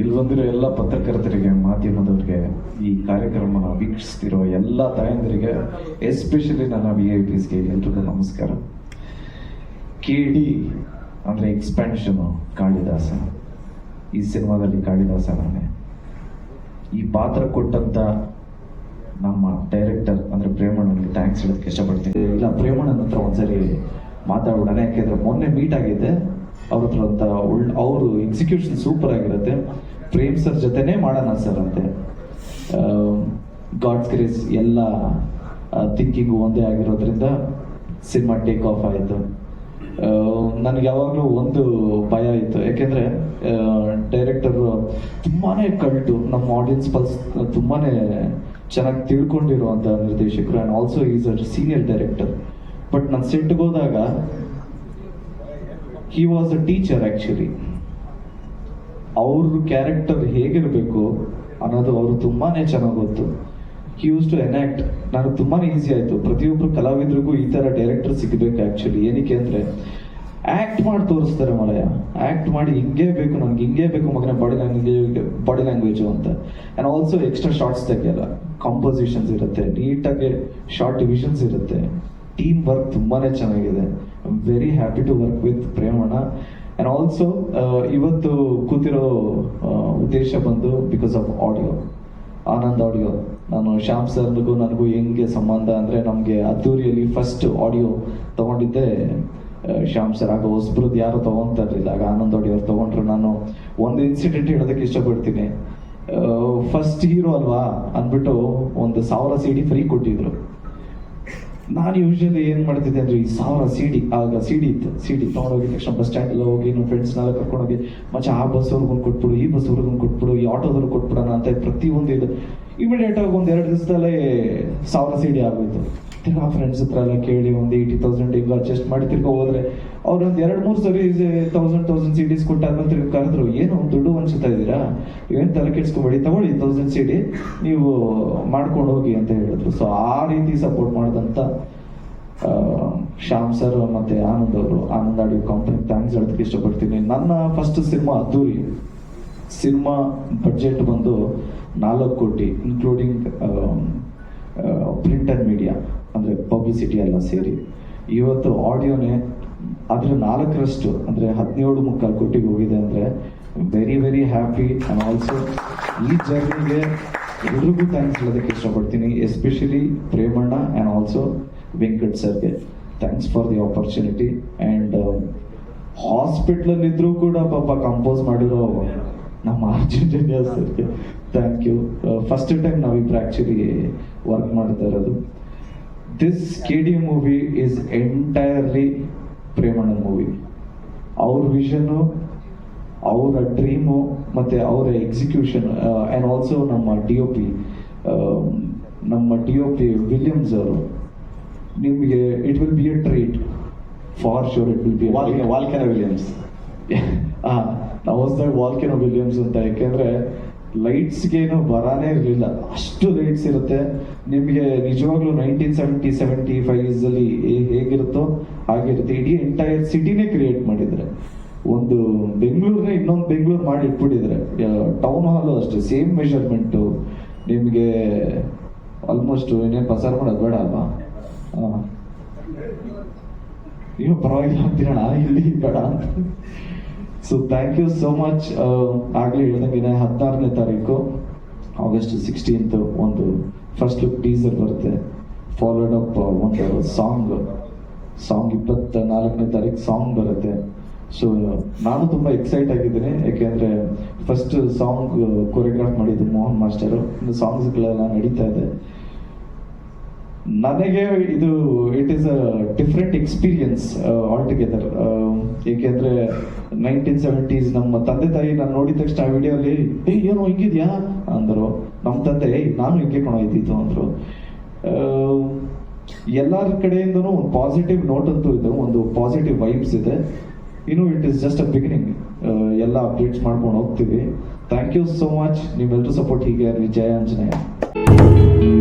ಇಲ್ಲಿ ಬಂದಿರೋ ಎಲ್ಲ ಪತ್ರಕರ್ತರಿಗೆ, ಮಾಧ್ಯಮದವರಿಗೆ ಈ ಕಾರ್ಯಕ್ರಮನ ವೀಕ್ಷಿಸ್ತಿರೋ ಎಲ್ಲ ತಾಯಂದಿರಿಗೆ ಎಸ್ಪೆಷಲಿ ನನ್ನ ವಿ ಐ ಪಿಸ್ಗೆ ಎಲ್ರಿಗೂ ನಮಸ್ಕಾರ. ಕೆ ಡಿ ಅಂದರೆ ಎಕ್ಸ್ಪ್ಯಾನ್ಷನು ಕಾಳಿದಾಸ. ಈ ಸಿನಿಮಾದಲ್ಲಿ ಕಾಳಿದಾಸ ನಾನೇ ಈ ಪಾತ್ರ ಕೊಟ್ಟಂತ ನಮ್ಮ ಡೈರೆಕ್ಟರ್ ಅಂದ್ರೆ ಪ್ರೇಮಣ್ಣನಿಗೆ ಥ್ಯಾಂಕ್ಸ್ ಹೇಳೋದಕ್ಕೆ ಇಷ್ಟಪಡ್ತೀನಿ. ಇಲ್ಲ, ಪ್ರೇಮಣ್ಣನ ಹತ್ರ ಒಂದ್ಸರಿ ಮಾತಾಡೋಣ. ಯಾಕೆಂದ್ರೆ ಮೊನ್ನೆ ಮೀಟ್ ಆಗಿದ್ದೆ. ಅವ್ರ ಹತ್ರ ಅಂತ ಒಳ್ಳೆ ಅವರು ಎಕ್ಸಿಕ್ಯೂಷನ್ ಸೂಪರ್ ಆಗಿರುತ್ತೆ. ಪ್ರೇಮ್ ಸರ್ ಜೊತೆನೇ ಮಾಡೋಣ ಸರ್ ಅಂತೆ. ಗಾಡ್ಸ್ ಕ್ರೇಸ್ ಎಲ್ಲ ಥಿಂಕಿಂಗು ಒಂದೇ ಆಗಿರೋದ್ರಿಂದ ಸಿನಿಮಾ ಟೇಕ್ ಆಫ್ ಆಯಿತು. ನನಗೆ ಯಾವಾಗಲೂ ಒಂದು ಭಯ ಇತ್ತು. ಯಾಕೆಂದ್ರೆ ಡೈರೆಕ್ಟರ್ ತುಂಬಾನೇ ಕಲ್ಟು ನಮ್ಮ ಆಡಿಯನ್ಸ್ ಪಲ್ಸ್ ತುಂಬಾ ಚೆನ್ನಾಗಿ ತಿಳ್ಕೊಂಡಿರುವಂಥ ನಿರ್ದೇಶಕರು and also is a senior director but ನಾನು ಸೆಟ್ಗೆ ಹೋದಾಗ he was a teacher actually ಅವ್ರ ಕ್ಯಾರೆಕ್ಟರ್ ಹೇಗಿರಬೇಕು ಅನ್ನೋದು ಅವರು ತುಂಬಾನೇ ಚೆನ್ನಾಗಿ ಗೊತ್ತು. ಹಿ ಯೂಸ್ ಟು ಎನಾಕ್ಟ್ ನನಗೆ ತುಂಬಾನೇ ಈಸಿ ಆಯಿತು. ಪ್ರತಿಯೊಬ್ರು ಕಲಾವಿದರಿಗೂ ಈ ಥರ ಡೈರೆಕ್ಟರ್ ಸಿಗಬೇಕು ಆ್ಯಕ್ಚುಲಿ ಏನಕ್ಕೆ ಅಂದರೆ ಆ್ಯಕ್ಟ್ ಮಾಡಿ ತೋರಿಸ್ತಾರೆ ಮಲಯ ಆ್ಯಕ್ಟ್ ಮಾಡಿ ಹಿಂಗೇ ಬೇಕು ನನಗೆ ಹಿಂಗೇ ಬೇಕು ಮಗನ ಬಾಡಿ ಲ್ಯಾಂಗ್ವೇಜ್ ಬಾಡಿ ಲ್ಯಾಂಗ್ವೇಜು ಅಂತ. ಆ್ಯಂಡ್ ಆಲ್ಸೋ ಎಕ್ಸ್ಟ್ರಾ ಶಾರ್ಟ್ಸ್ ತೆಗೆಯಲ್ಲ. ಕಾಂಪೋಸಿಷನ್ಸ್ ಇರುತ್ತೆ ನೀಟಾಗಿ ಶಾರ್ಟ್ ಡಿವಿಷನ್ಸ್ ಇರುತ್ತೆ. ಟೀಮ್ ವರ್ಕ್ ತುಂಬಾನೇ ಚೆನ್ನಾಗಿದೆ. Very happy to work with Premanna and also ಇವತ್ತು ಕೂತಿರೋ ಉದ್ದೇಶ ಬಂದು because of audio Anand audio ನಾನು ಶ್ಯಾಮ್ ಸರ್ಗೂ ನನಗೂ ಹೆಂಗೆ ಸಂಬಂಧ ಅಂದರೆ ನಮಗೆ ಅದ್ದೂರಿಯಲ್ಲಿ ಫಸ್ಟ್ ಆಡಿಯೋ ತಗೊಂಡಿದ್ದೆ. ಶ್ಯಾಮ್ ಸರ್, ಆಗ ಹೊಸಬ್ರದ್ದು ಯಾರು ತಗೊಂತಾ ಇರಲಿಲ್ಲ ಆಗ ಆನಂದ್ ಆಡಿಯೋ ಅವ್ರು ತಗೊಂಡ್ರು. ನಾನು ಒಂದು ಇನ್ಸಿಡೆಂಟ್ ಹೇಳೋದಕ್ಕೆ ಇಷ್ಟಪಡ್ತೀನಿ. ಫಸ್ಟ್ ಹೀರೋ ಅಲ್ವಾ? ಅಂದ್ಬಿಟ್ಟು ಒಂದು ಸಾವಿರ ಸಿ ಡಿ ಫ್ರೀ ಕೊಟ್ಟಿದ್ರು. ನಾನು ಯೂಶಲಿ ಏನ್ ಮಾಡ್ತಿದ್ದೆ ಅಂದ್ರೆ ಈ ಸಾವಿರ ಸಿ ಡಿ ಆಗ ಸಿ ಡಿ ಇತ್ತು. ಸಿ ಡಿ ತಕ್ಷಣ ಬಸ್ ಸ್ಟ್ಯಾಂಡ್ ಎಲ್ಲ ಹೋಗಿ ನಮ್ಮ ಫ್ರೆಂಡ್ಸ್ನೆಲ್ಲ ಕರ್ಕೊಂಡೋಗಿ ಮತ್ತೆ ಆ ಬಸ್ ಅವ್ರಿಗೊಂದು ಕೊಟ್ಬಿಡು, ಈ ಬಸ್ ಅವ್ರಿಗೊಂದು ಕೊಟ್ಬಿಡು, ಈ ಆಟೋದವ್ರು ಕೊಟ್ಬಿಡೋಣ ಅಂತ ಪ್ರತಿಯೊಂದು ಇದು. ಇಮಿಡಿಯೇಟ್ ಆಗಿ ಒಂದ್ ಎರಡು ದಿವಸದಲ್ಲೇ ಸಾವಿರ ಸಿ ಡಿ ಆಗೋಯ್ತು ತಿರ್ಗಾ ಫ್ರೆಂಡ್ಸ್ ಹತ್ರ ಎಲ್ಲ ಕೇಳಿ ಒಂದು ಏಯ್ಟಿ ತೌಸಂಡ್ ಹಿಂಗೆ ಅಡ್ಜಸ್ಟ್ ಮಾಡಿ ತಿರ್ಗಾ ಹೋದ್ರೆ ಅವ್ರು ಎರಡು ಮೂರ್ ಸರಿ ತೌಸಂಡ್ ತೌಸಂಡ್ ಸಿ ಡಿಸ್ ಕೊಟ್ಟಾದ್ಮೇಲೆ ತಿರ್ಗಿ ಕರೆದ್ರು ಏನು ದುಡ್ಡು ಅನ್ಸುತ್ತಾ ಇದ್ದೀರಾ? ಏನ್ ತಲೆ ಕೆಡ್ಸ್ಕೊಬೇಡಿ ತಗೊಳ್ಳಿ ತೌಸಂಡ್ ಸಿ ಡಿ ನೀವು ಮಾಡ್ಕೊಂಡು ಹೋಗಿ ಅಂತ ಹೇಳಿದ್ರು. ಸೊ ಆ ರೀತಿ ಸಪೋರ್ಟ್ ಮಾಡಿದಂತ ಆ, ಶ್ಯಾಮ್ ಸರ್ ಮತ್ತೆ ಆನಂದ್ ಅವರು ಆನಂದ್ ಆಡಿಯೋ ಕಂಪನಿ ಥ್ಯಾಂಕ್ಸ್ ಹೇಳೋದಕ್ಕೆ ಇಷ್ಟಪಡ್ತೀನಿ. ನನ್ನ first cinema Addhuri. Cinema budget ಬಂದು ನಾಲ್ಕು ಕೋಟಿ ಇನ್ಕ್ಲೂಡಿಂಗ್ ಪ್ರಿಂಟ್ ಅಂಡ್ ಮೀಡಿಯಾ ಅಂದ್ರೆ ಪಬ್ಲಿಸಿಟಿ ಎಲ್ಲ ಸೇರಿ, ಇವತ್ತು ಆಡಿಯೋನೇ ಅದರ ನಾಲ್ಕರಷ್ಟು ಅಂದ್ರೆ ಹದಿನೇಳು ಮುಕ್ಕಾಲು ಕೋಟಿಗೆ ಹೋಗಿದೆ ಅಂದ್ರೆ very very happy and also ಈ ಜರ್ನಿಗೆ ಎಲ್ರಿಗೂ ಥ್ಯಾಂಕ್ಸ್ ಹೇಳೋದಕ್ಕೆ ಇಷ್ಟಪಡ್ತೀನಿ especially Premanna and also Venkat ಸರ್ಗೆ. Thanks for the opportunity and ಹಾಸ್ಪಿಟ್ಲಲ್ಲಿದ್ದರೂ ಕೂಡ ಪಾಪ ಕಂಪೋಸ್ ಮಾಡಿರೋ ನಮ್ಮ ಅರ್ಜುನ್ ಸರ್ಗೆ. ಥ್ಯಾಂಕ್ ಯು ಫಸ್ಟ್ ಟೈಮ್ ನಾವಿಬ್ರು ಆ್ಯಕ್ಚುಲಿ ವರ್ಕ್ ಮಾಡ್ತಾ ಇರೋದು. This K D movie is entirely Premanna movie ಅವ್ರ ವಿಷನು ಅವರ ಡ್ರೀಮು ಮತ್ತು ಅವರ ಎಕ್ಸಿಕ್ಯೂಷನ್ ಆ್ಯಂಡ್ ಆಲ್ಸೋ ನಮ್ಮ ಡಿ ಒ ಪಿ ನಮ್ಮ ಡಿ ಒ ಪಿ ವಿಲಿಯಮ್ಸ್ ಅವರು ನಿಮಗೆ it will be a treat for sure it will be ವಾಲ್ಕೆನ Williams ಹಾಂ ನಾವು ಹೊಸದಾಗ ವಾಲ್ಕೆನೋ ವಿಲಿಯಮ್ಸ್ ಅಂತ ಯಾಕೆಂದರೆ ಲೈಟ್ಸ್ಗೇನು ಬರಾನೇ ಇರಲಿಲ್ಲ. ಅಷ್ಟು ಲೈಟ್ಸ್ ಇರುತ್ತೆ. ನಿಮಗೆ ನಿಜವಾಗ್ಲೂ ನೈನ್ಟೀನ್ ಸೆವೆಂಟಿ ಸೆವೆಂಟಿ ಫೈವ್ಸಲ್ಲಿ ಹೇಗಿರುತ್ತೋ ಹಾಗಿರುತ್ತೆ ಇಡೀ ಎಂಟೈರ್ ಸಿಟಿನೇ ಕ್ರಿಯೇಟ್ ಮಾಡಿದ್ರೆ. ಒಂದು ಬೆಂಗಳೂರನ್ನ ಇನ್ನೊಂದು ಬೆಂಗಳೂರು ಮಾಡಿ ಇಟ್ಬಿಟ್ಟಿದ್ರೆ ಟೌನ್ ಹಾಲು ಅಷ್ಟೇ ಸೇಮ್ ಮೆಷರ್ಮೆಂಟು ನಿಮಗೆ ಆಲ್ಮೋಸ್ಟ್ ಏನೇ ಪಸಾರ ಮಾಡೋದು ಬೇಡ ಅಲ್ವಾ? ನೀವು ಪರವಾಗಿಲ್ಲ ಅಂತೀರಣ ಇಲ್ಲಿ ಬೇಡ so thank you so much ಆಗ್ಲೇ ಹೇಳ್ದಂಗೆ ಹದಿನಾರನೇ ತಾರೀಕು. ಆಗಸ್ಟ್ ಸಿಕ್ಸ್ಟೀನ್ತ್ ಒಂದು ಫಸ್ಟ್ ಲುಕ್ ಟೀಸರ್ ಬರುತ್ತೆ ಫಾಲೋಡ್ ಅಪ್ ಒಂದು ಸಾಂಗ್ ಸಾಂಗ್ ಇಪ್ಪತ್ತ ನಾಲ್ಕನೇ ತಾರೀಕು ಸಾಂಗ್ ಬರುತ್ತೆ. ಸೊ ನಾನು ತುಂಬ ಎಕ್ಸೈಟ್ ಆಗಿದ್ದೀನಿ ಯಾಕೆಂದರೆ ಫಸ್ಟ್ ಸಾಂಗ್ ಕೊರಿಯೋಗ್ರಾಫ್ ಮಾಡಿದ್ದು ಮೋಹನ್ ಮಾಸ್ಟರು. ಸಾಂಗ್ಸ್ಗಳೆಲ್ಲ ನಡೀತಾ ಇದೆ. ನನಗೆ ಇದು it is a different experience altogether ಏಕೆಂದ್ರೆ ನೈನ್ಟೀನ್ ಸೆವೆಂಟೀಸ್ ನಮ್ಮ ತಂದೆ ತಾಯಿ ನಾನು ನೋಡಿದ ತಕ್ಷಣ ಆ ವಿಡಿಯೋಲಿ ಏಯ್, ಏನೋ ಹಿಂಗಿದ್ಯಾ? ಅಂದರು. ನಮ್ಮ ತಂದೆ ನಾನು ಹಿಂಗೆ ಕಣೋ ಅಂದರು. ಎಲ್ಲರ ಕಡೆಯಿಂದನೂ ಒಂದು ಪಾಸಿಟಿವ್ ನೋಟ್ ಅಂತೂ ಇದೆ, ಒಂದು ಪಾಸಿಟಿವ್ ವೈಬ್ಸ್ ಇದೆ. ಇನ್ನು it is just a beginning ಎಲ್ಲ ಅಪ್ಡೇಟ್ಸ್ ಮಾಡ್ಕೊಂಡು ಹೋಗ್ತೀವಿ. ಥ್ಯಾಂಕ್ ಯು ಸೋ ಮಚ್ ನೀವೆಲ್ಲರೂ ಸಪೋರ್ಟ್ ಹೀಗೆ ಜಯ ಆಂಜನೇಯ.